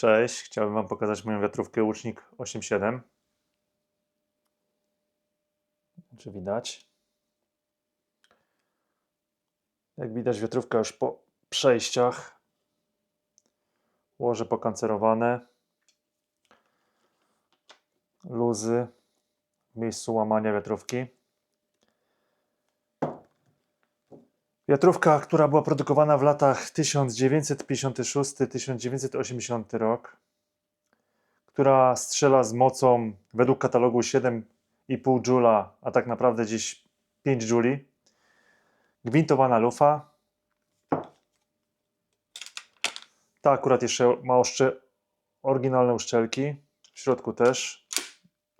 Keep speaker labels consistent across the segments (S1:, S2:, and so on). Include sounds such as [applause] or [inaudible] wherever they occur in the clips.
S1: Cześć, chciałbym Wam pokazać moją wiatrówkę Łucznik 8.7. Czy widać? Jak widać, wiatrówka już po przejściach. Łoże pokancerowane. Luzy w miejscu łamania wiatrówki. Wiatrówka, która była produkowana w latach 1956-1980 rok, która strzela z mocą według katalogu 7,5 Joula, a tak naprawdę gdzieś 5 Jouli. Gwintowana lufa. Ta akurat jeszcze ma oszcze, oryginalne uszczelki. W środku też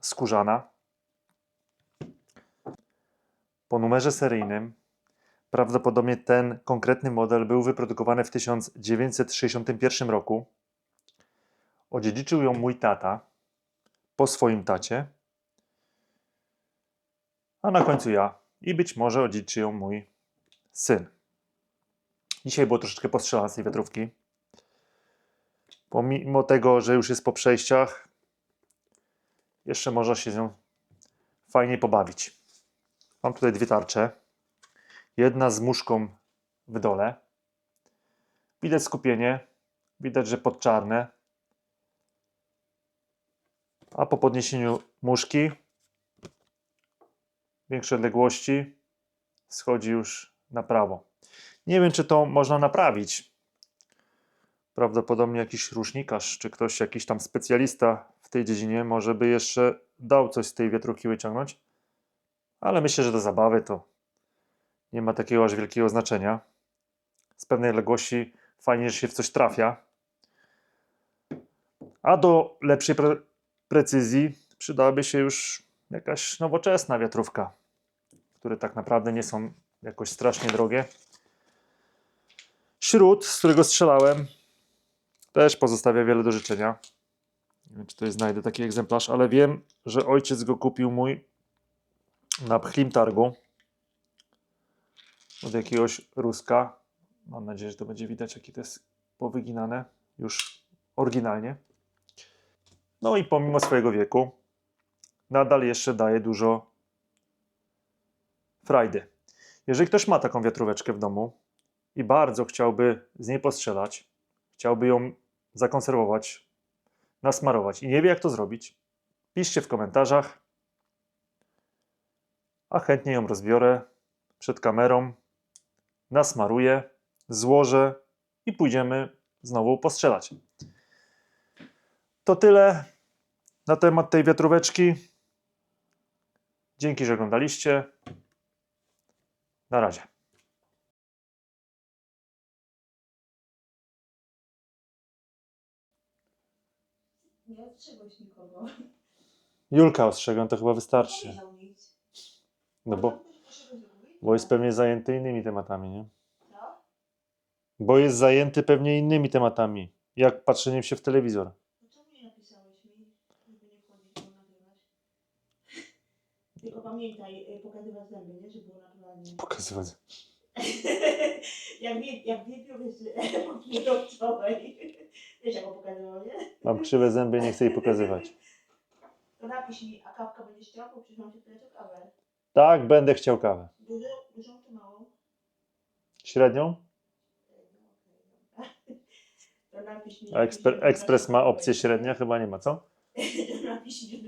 S1: skórzana. Po numerze seryjnym Prawdopodobnie ten konkretny model był wyprodukowany w 1961 roku. Odziedziczył ją mój tata po swoim tacie, a na końcu ja i być może odziedziczy ją mój syn. Dzisiaj było troszeczkę postrzelane z tej wiatrówki. Pomimo tego, że już jest po przejściach, jeszcze można się z nią fajnie pobawić. Mam tutaj dwie tarcze. Jedna z muszką w dole. Widać skupienie. Widać, że podczarne. A po podniesieniu muszki większej odległości schodzi już na prawo. Nie wiem, czy to można naprawić. Prawdopodobnie jakiś rusznikarz, czy ktoś, jakiś tam specjalista w tej dziedzinie, może by jeszcze dał coś z tej wiatrówki wyciągnąć. Ale myślę, że do zabawy to nie ma takiego aż wielkiego znaczenia. Z pewnej odległości fajnie, że się w coś trafia. A do lepszej pre precyzji przydałaby się już jakaś nowoczesna wiatrówka, które tak naprawdę nie są jakoś strasznie drogie. Śród, z którego strzelałem, też pozostawia wiele do życzenia. Nie wiem, czy tutaj znajdę taki egzemplarz, ale wiem, że ojciec go kupił mój na Pchlim Targu od jakiegoś Ruska. Mam nadzieję, że to będzie widać, jakie to jest powyginane już oryginalnie. No i pomimo swojego wieku, nadal jeszcze daje dużo frajdy. Jeżeli ktoś ma taką wiatróweczkę w domu i bardzo chciałby z niej postrzelać, chciałby ją zakonserwować, nasmarować i nie wie, jak to zrobić, piszcie w komentarzach, a chętnie ją rozbiorę przed kamerą, nasmaruję, złożę i pójdziemy znowu postrzelać. To tyle na temat tej wiatróweczki. Dzięki, że oglądaliście. Na razie.
S2: Nie ostrzegłeś nikogo.
S1: Julka ostrzegam, to chyba wystarczy. No bo,
S2: Potem też poszedłeś do góry?
S1: Bo jest pewnie zajęty innymi tematami, nie?
S2: Co?
S1: Bo jest zajęty pewnie innymi tematami, jak patrzeniem się w telewizor.
S2: No czemu nie napisałeś mi, żeby nie wchodzić, nagrywać? [laughs] Tylko pamiętaj, y, pokazywać zęby, nie? Żeby było naturalnie.
S1: Pokazywać. [laughs]
S2: jak nie, jak nie [laughs] wiesz. Wiesz, jak go pokazywał, nie?
S1: Mam krzywe zęby, nie chcę jej pokazywać.
S2: To napisz mi, a kawkę będziesz chciał, bo się pytać o kawę.
S1: Tak, będę chciał kawę.
S2: Dużą, dużą czy małą?
S1: Średnią? [laughs]
S2: To napisz mi.
S1: A eksper, ekspres ma opcję średnia? Chyba nie ma, co? [laughs]
S2: Napisz mi,